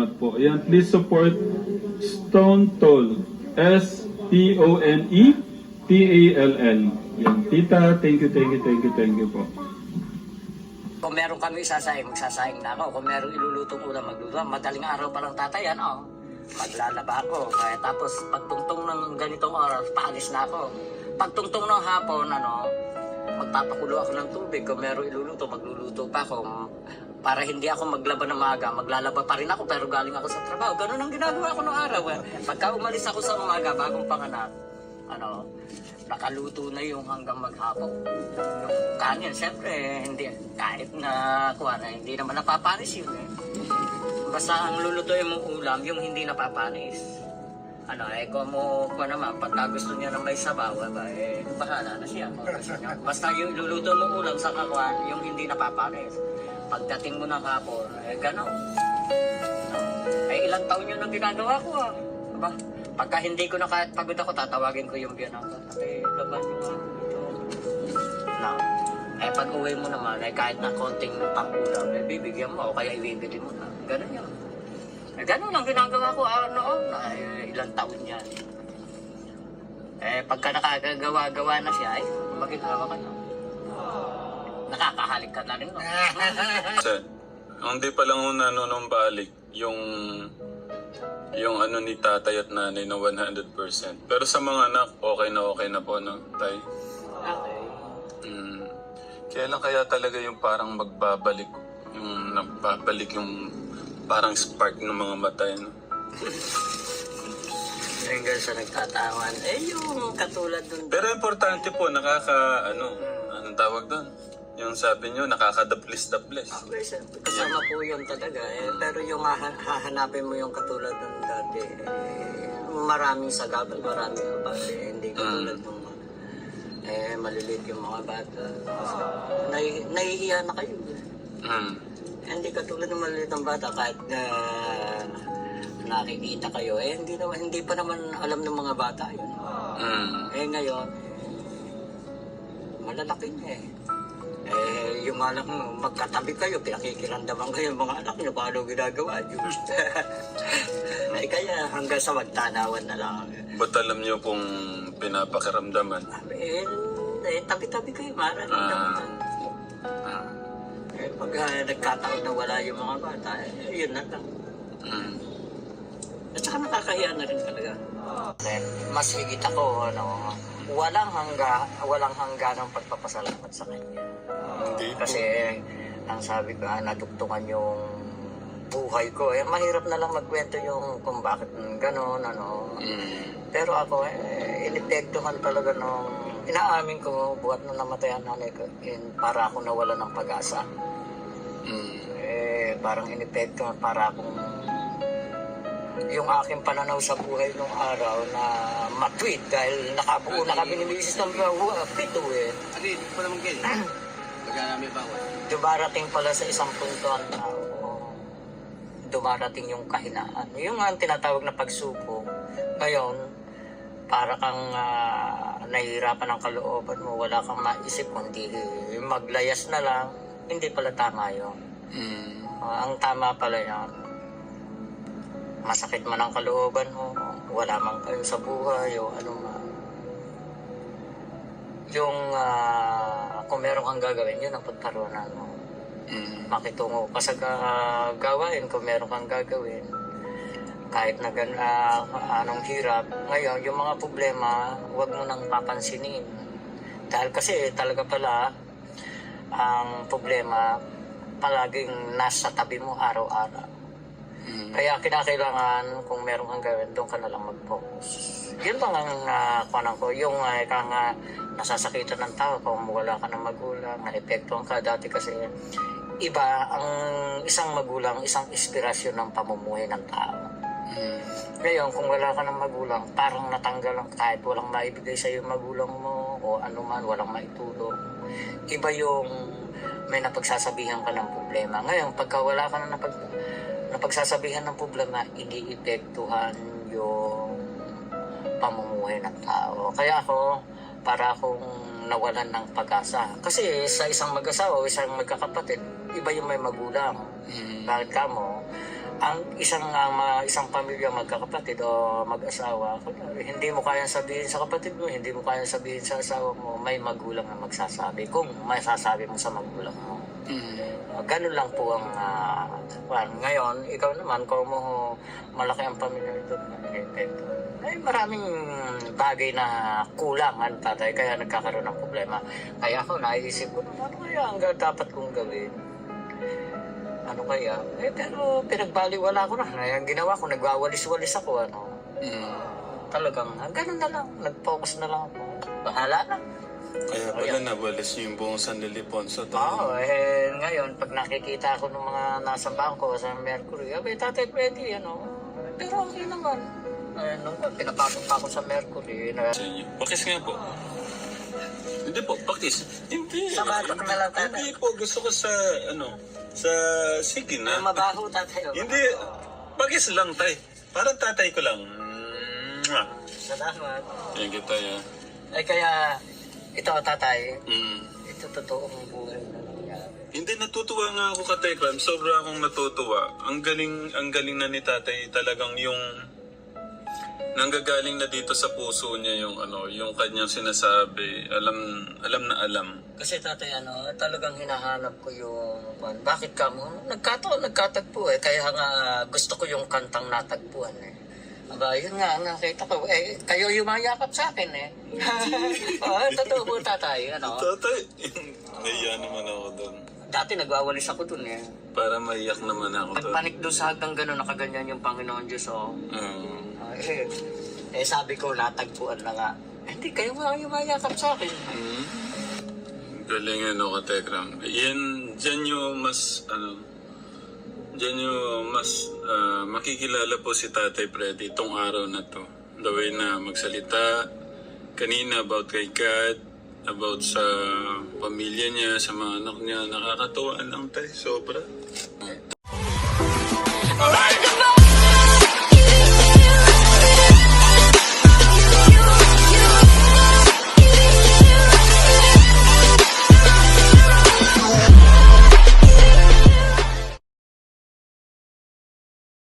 salamat po. Ayan, please support Stone Toll. S-T-O-N-E-T-A-L-L. Yan. Tita, thank you, thank you, thank you, thank you po. Kung meron kami isasayang, magsasayang na ako. Kung meron ilulutong ulam, magluto. Madaling araw pa lang tatay, ano? Maglalaba ako. Kaya tapos, pagtungtong ng ganitong oras, paalis na ako. Pagtungtong ng hapon, ano, magpapakulo ako ng tubig. Kung meron iluluto, magluluto pa ako. Para hindi ako maglaba ng maga, maglalaba pa rin ako pero galing ako sa trabaho. Ganun ang ginagawa ko noong araw. Eh. Pagka umalis ako sa umaga, bagong panganak, ano, nakaluto na yung hanggang maghapon. Yung kanin, syempre, hindi, kahit na, kuha na, hindi naman napapanis yun eh. Basta ang lulutuin mong ulam, yung hindi napapanis. Ano, eh, kung mo, kung naman, pagka gusto niya na may sabaw, ba, eh, bahala na siya. Basta yung luluto mong ulam sa kakuan, yung hindi napapanis. Pagdating mo ng hapon, eh, gano'n. Eh, ilang taon yun ang ginagawa ko ah. Diba? Pagka hindi ko na kahit pagod ako, tatawagin ko yung biyanan ko. Eh, laban nyo nga ito. Na, eh, pag uwi mo naman, eh, kahit na konting pangulam, eh, bibigyan mo o kaya ibibili mo na. Ganun yun. Eh, ganun ang ginagawa ko ah, noon. Eh, ilang taon yan. Eh, pagka nakagagawa-gawa na siya, ay, maginawa ka na. Nakakahalik ka na rin, no? Sir, ang di pa lang ho nanonumbalik yung yung ano ni tatay at nanay na 100%. Pero sa mga anak, okay na okay na po, no, tay? Okay. Mm. Kailan kaya talaga yung parang magbabalik, yung nagbabalik yung parang spark ng mga mata, no? Hanggang sa nagtatawan. Eh, yung katulad dun. Pero importante po, nakaka, ano, anong tawag doon? Yung sabi nyo, nakakadaplis-daplis. Okay, sir. Kasama po yun talaga. Eh, pero yung haha- hahanapin mo yung katulad ng dati, eh, maraming sagabal, maraming abate. Eh, hindi katulad ng eh, maliliit yung mga bata. Nai nahihiya na kayo. eh. Mm. Eh, hindi katulad ng maliliit ng bata kahit na nakikita kayo. Eh, hindi, naman, hindi pa naman alam ng mga bata yun. Mm. Eh ngayon, malalaki na eh. Eh, yung anak mo, magkatabi kayo, pinakikiramdaman kayo mga anak nyo, paano ginagawa nyo? eh kaya hanggang sa magtanawan na lang. Ba't alam nyo pong pinapakiramdaman? Eh, eh tabi-tabi kayo, mararamdaman. Ah. Eh, pag ah, nagkataon na wala yung mga bata, eh, yun na lang. Mm. At saka nakakahiya na rin talaga. Then, mas higit ako, ano, walang hangga, walang hangga ng pagpapasalamat sa kanya. Hindi. Kasi, ang sabi ko, ah, nadugtungan yung buhay ko. Eh, mahirap na lang magkwento yung kung bakit gano'n, ano. Mm. Pero ako, eh, inipektuhan talaga nung, inaamin ko, buhat nung namatay ang nanay ko, in, para ako nawala ng pag-asa. Mm. Eh, parang inipektuhan para akong yung aking pananaw sa buhay nung araw na matwid dahil nakabuo na kami ni Mrs. ng uh, pito eh. Ano yun? Hindi pa naman ganyan. Pagka may bawal. Dumarating pala sa isang punto ang tao. Dumarating yung kahinaan. Yung nga ang tinatawag na pagsuko. Ngayon, para kang ah, nahihirapan ng kalooban mo, wala kang maisip kundi maglayas na lang. Hindi pala tama yun. Mm. Ah, ang tama pala yan, masakit man ang kalooban mo, wala man kayo sa buhay o ano man. Yung ah, kung meron kang gagawin, yun ang pagkaroon mo. Mm. Makitungo ka sa ga- gawain kung meron kang gagawin. Kahit na gan, ah, anong hirap. Ngayon, yung mga problema, huwag mo nang papansinin. Dahil kasi talaga pala, ang problema, palaging nasa tabi mo araw-araw. Mm. Kaya kinakailangan kung meron kang gawin, doon ka na lang mag-focus. Yun lang ang uh, kunan ko. Yung uh, ika nga nasasakitan ng tao kung wala ka ng magulang, na-epektuhan ka dati kasi iba ang isang magulang, isang inspirasyon ng pamumuhay ng tao. Mm. Ngayon, kung wala ka ng magulang, parang natanggal ang kahit walang maibigay sa yung magulang mo o ano man, walang maitulong. Iba yung may napagsasabihan ka ng problema. Ngayon, pagka wala ka na napag, napagsasabihan ng problema, iniipektuhan yung pamumuhay ng tao. Kaya ako, para akong nawalan ng pag-asa. Kasi sa isang mag-asawa o isang magkakapatid, iba yung may magulang. Mm. Bakit ka mo? ang isang ang mga isang pamilya magkakapatid o mag-asawa, hindi mo kayang sabihin sa kapatid mo, hindi mo kayang sabihin sa asawa mo, may magulang na magsasabi. Kung may sasabi mo sa magulang mo. Uh, ganun lang po ang uh, ngayon, ikaw naman, kung mo malaki ang pamilya ito, ay maraming bagay na kulang ang tatay, kaya nagkakaroon ng problema. Kaya ako naisip ko, ano kaya ang dapat kong gawin? Ano kaya? Eh, pero pinagbaliwala ko na. Ay, ang ginawa ko, nagwawalis-walis ako, ano. Talagang, ah, ganun na lang. Nag-focus na lang ako. Bahala na. Kaya pala nawalis niyo yung buong San Ildefonso. Oo, eh, ngayon, pag nakikita ko ng mga nasa bangko sa Mercury, abay, tatay, pwede, ano. Pero okay naman. Eh, nung pinapasok pa ako sa Mercury, na, Sa inyo. Pakis nga po. Hindi po, pakis. Hindi. Sa batok na lang, tatay. Hindi po, gusto ko sa, ano, sa, sige Ay, na. mabaho, tatay. oh. Hindi, pakis lang, tay. Parang tatay ko lang. Mwah. Salamat. Thank you, tay, ah. Ay, kaya, ito, tatay, Mm. ito totoong buhay na nangyari. Hindi, natutuwa nga ako ka Tekram. Sobra akong natutuwa. Ang galing, ang galing na ni tatay talagang yung nanggagaling na dito sa puso niya yung ano, yung kanyang sinasabi. Alam, alam na alam. Kasi tatay, ano, talagang hinahanap ko yung, kwan, bakit ka mo? Nagkataon, nagkatagpo eh. Kaya nga gusto ko yung kantang natagpuan eh. Aba, yun nga, nakita ko. Eh, kayo yumayakap sa akin eh. Oo, totoo po tatay. Ano? Tatay, naiya naman ako doon. Dati nagwawalis ako dun eh. Para maiyak naman ako doon. Pagpanik doon sa hagdang gano'n, nakaganyan yung Panginoon Diyos oh. Mm. Ah, eh, eh, sabi ko, natagpuan na nga. Eh, Hindi, kayo nga yumayakap sa akin. Mm. Galing ano ka Tekram. Yan, dyan yung mas, ano, dyan yung mas ah, makikilala po si Tatay Freddy itong araw na to. The way na magsalita kanina about kay God, about sa pamilya niya, sa mga anak niya. Nakakatuwa lang tayo, sobra.